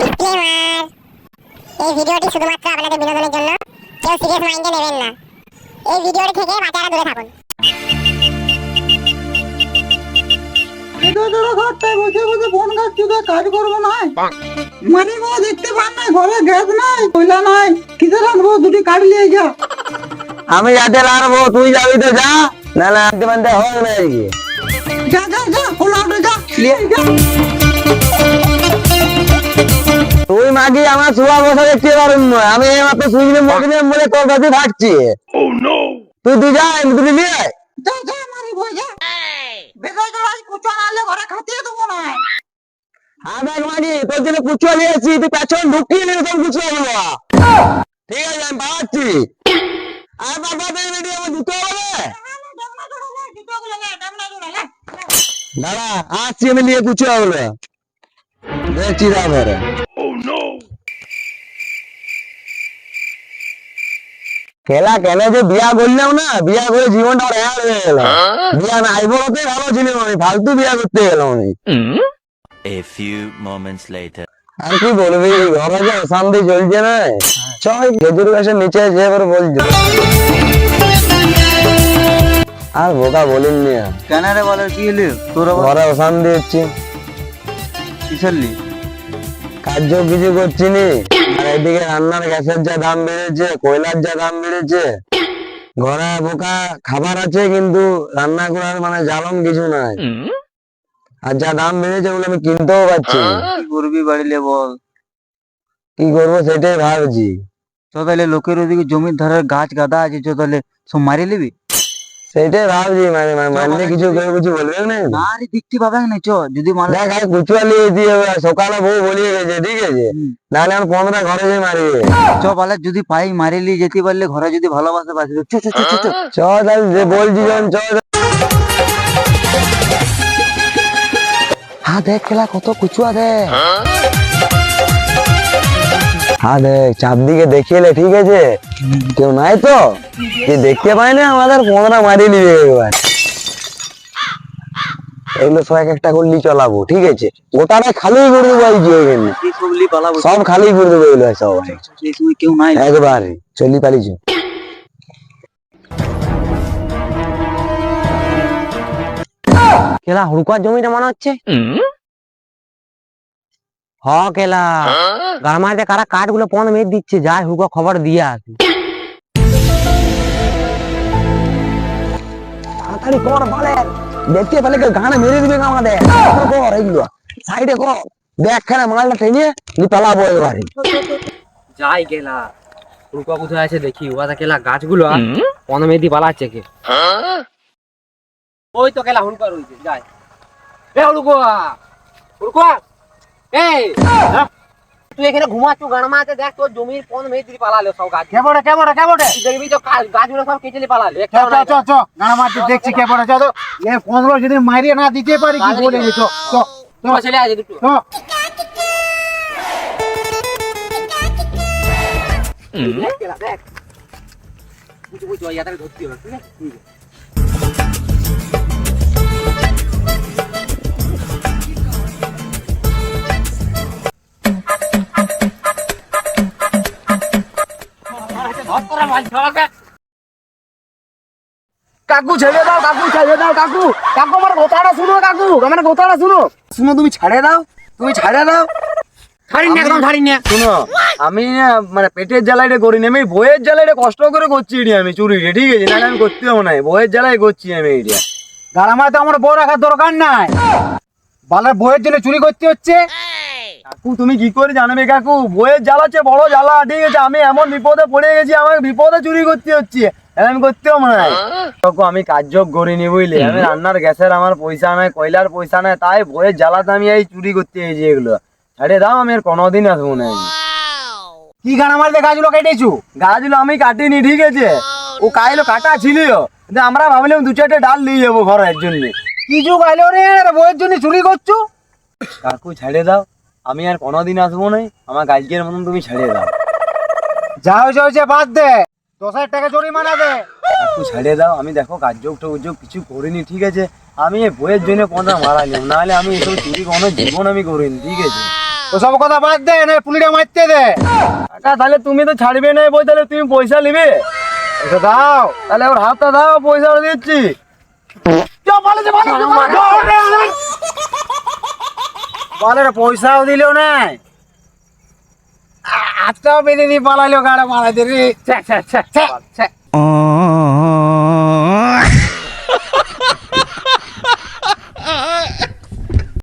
Disclaimer এই ভিডিওটি শুধুমাত্র আপনাদের বিনোদনের জন্য। কেউ সিরিয়াস মাইন্ডে নেবেন না। এই ভিডিওটি থেকে বাচ্চারা দূরে থাকুন। এটা ঘরটায় বসে বসে ফোন খাচ্ছি তো কাজ করব না মানে কোনো দেখতে পান না ঘরে গ্যাস নাই কয়লা নাই কিসের আনব দুটি কাঠ নিয়ে যা। আমি যাতে লাড়বো তুই যাবি তো যা না না আনতে মানতে হবে না যা যা যা যা যা। মাগি আমার শুয়া বসা দেখতে পারুন না। আমি এইমাত্র সুইলে মগিনে বলে তোর কাছে থাকছি। তুই তুই যা তুই নিয়ে যা কুচা দেবো তোর জন্য পুচু নিয়েছি তুই পেছন ঢুকিয়ে নিয়ে তোর পুচু হলো ঠিক আছে আমি পাচ্ছি আর বাবা তুই ভিডিও আমার দিতে হবে। দাদা আসছি আমি নিয়ে পুচু হলো দেখছি তারপরে খেলা কেন যে বিয়া করলাম না বিয়া করে জীবনটা আমার হ্যাঁ হয়ে গেল। বিয়া নাই বলতে ভালো ছিলাম আমি ফালতু বিয়া করতে গেলাম আমি A few moments later. আর কি বলবি ঘরে যে অশান্তি চলছে না? চল খেজুর গাছের নিচে যে এবার বলছো। আর বোকা বলিন নি। কেন রে বলে কি হলি? তোর ঘরে অশান্তি হচ্ছে। কিসের লি কার্য কিছু করছি নি। এদিকে রান্নার গ্যাসের যা দাম বেড়েছে কয়লার যা দাম বেড়েছে ঘরে বোকা খাবার আছে কিন্তু রান্না করার মানে জ্বালন কিছু নাই। আর যা দাম বেড়েছে ওগুলো আমি কিনতেও পারছি কি করবি বাড়িলে বল। কি করব সেটাই ভাবছি। তো তাহলে লোকের ওদিকে জমির ধারের গাছ গাদা আছে তো তাহলে সব মারি লিবি সেটাই ভাবছি মানে মানে মানলে কিছু কেউ কিছু বলবে না? না দেখতে পাবে না চ যদি মাল দেখ আজ কুচুয়ালি দিয়ে সকালে বউ বলিয়ে গেছে ঠিক আছে? নাহলে আমার পনেরো ঘরে যে চ বলে যদি পাই মারিলি যেতে পারলে ঘরে যদি ভালোবাসা বাঁচবে চ চ চ চ, চ চ তাহলে যে বলছি যখন চ হ্যাঁ দেখ খেলা কত কুচুয়া দেখ। হ্যাঁ দেখ চারদিকে দেখিয়েলে ঠিক আছে। কেউ নাই তো? যে দেখতে পাই না আমাদের পনেরো মারিয়ে নিবে একবার এগুলো সব এক একটা করলি চলাবো ঠিক আছে? গোটাটা খালি করে দেবো এই যে এখানে সব খালি করে দেবো এগুলো সব। কেউ নাই একবারে চলি পালিছ কেলা হুড়কার জমিটা মনে হচ্ছে? হ কেলা। গারমাতে কারা কাঠগুলো পন মেঘ দিচ্ছে? যাই হুড়কা খবর দিয়ে আসি। তাড়াতাড়ি কর বলে। দেখতে পেলে কেউ গানে মেরে দিবে আমাদের। কর এইগুলো সাইডে কর। দেখ খানে মালটা টেনে নি পালাবো এবারে। যাই গেলা কোথায় আছে দেখি। ওটা কেলা গাছগুলো পনমেদি পালাচ্ছে কে। ওই তো কেলা হুড়কা রয়েছে যাই। এ হুড়কা এই তুই এখানে ঘুমাচ্ছ গানমাতে দেখ তোর জমির পন মেদি পালালো সব গাছ। কেবড়ে কেবড়ে কেবড়ে দেখবি তো গাছ- গাছগুলো সব কেটে পালালো চ চ চ চ গানা মারতে দেখছি কেবড়ে চ তো এ পনেরো যদি মারিয়ে না দিতে পারি কি বলে চ চ দুটো ছেলে আছে দুটো। চ। দেখ দেখ বুঝু বুঝু ইয়াদের ধরতে হবে ঠিক আছে। কাকু ছেড়ে দাও কাকু ছেড়ে দাও কাকু। কাকু আমার কথাটা শুনো কাকু। আমার কথাটা শুনো। শুনো তুমি ছাড়ে দাও তুমি ছাড়ে দাও। ছাড়িন না একদম ছাড়িন না। শুনো আমি মানে পেটের জ্বালাইটা করি না আমি বইয়ের জ্বালাইটা কষ্ট করে করছি এটি আমি চুরিটা ঠিক আছে? না আমি করতে না বইয়ের জ্বালাই করছি আমি এটা গারামায় তো আমার বউ রাখার দরকার নাই। বালের বইয়ের জন্য চুরি করতে হচ্ছে। কাকু তুমি কি করে জানবে কাকু? বইয়ের জ্বালাচ্ছে বড় জ্বালা ঠিক আছে? আমি এমন বিপদে পড়ে গেছি আমাকে বিপদে চুরি করতে হচ্ছে। আমি করতে হবে না কাকু আমি কার্যক করিনি বুঝলি? আমি রান্নার গ্যাসের আমার পয়সা নাই কয়লার পয়সা নাই তাই বইয়ের জ্বালাতে আমি এই চুরি করতে গেছি এগুলো। ছাড়ে দাও আমি আর কোনোদিন আসব না। কি গারামারিতে গাছগুলো কেটেছু? গাছগুলো আমি কাটিনি ঠিক আছে? ও কাইলো কাটা ছিল আমরা ভাবলাম দু চারটে ডাল নিয়ে যাব ঘরের জন্য। কিছু যুগ আইলো রে? বইয়ের জন্য চুরি করছ? কাকু ছেড়ে দাও। আমি আর কোনোদিন আসব না আমার গাছকের মতন তুমি ছেড়ে দাও। যা হয়েছে হয়েছে বাদ দে। দশ হাজার টাকা জরিমানা দে। কাকু ছেড়ে দাও আমি দেখো কার্যক টুযোগ কিছু করিনি ঠিক আছে? আমি এই বইয়ের জন্য পনেরো মারা নিলাম নাহলে আমি এসব চুরি কোনো জীবন আমি করিনি ঠিক আছে? ওসব কথা বাদ দে না পুলিটা মারতে দে। কাকা তাহলে তুমি তো ছাড়বে না বই তাহলে তুমি পয়সা নিবে? এটা দাও। তাহলে ওর হাতটা দাও পয়সা দিচ্ছি। বলে রে, পয়সাও দিলেও নাই আজটাও বেঁধে দিয়ে পালাইলো গাড়া মারাইতে রে ছ্যা, ছ্যা, ছ্যা, ছ্যা।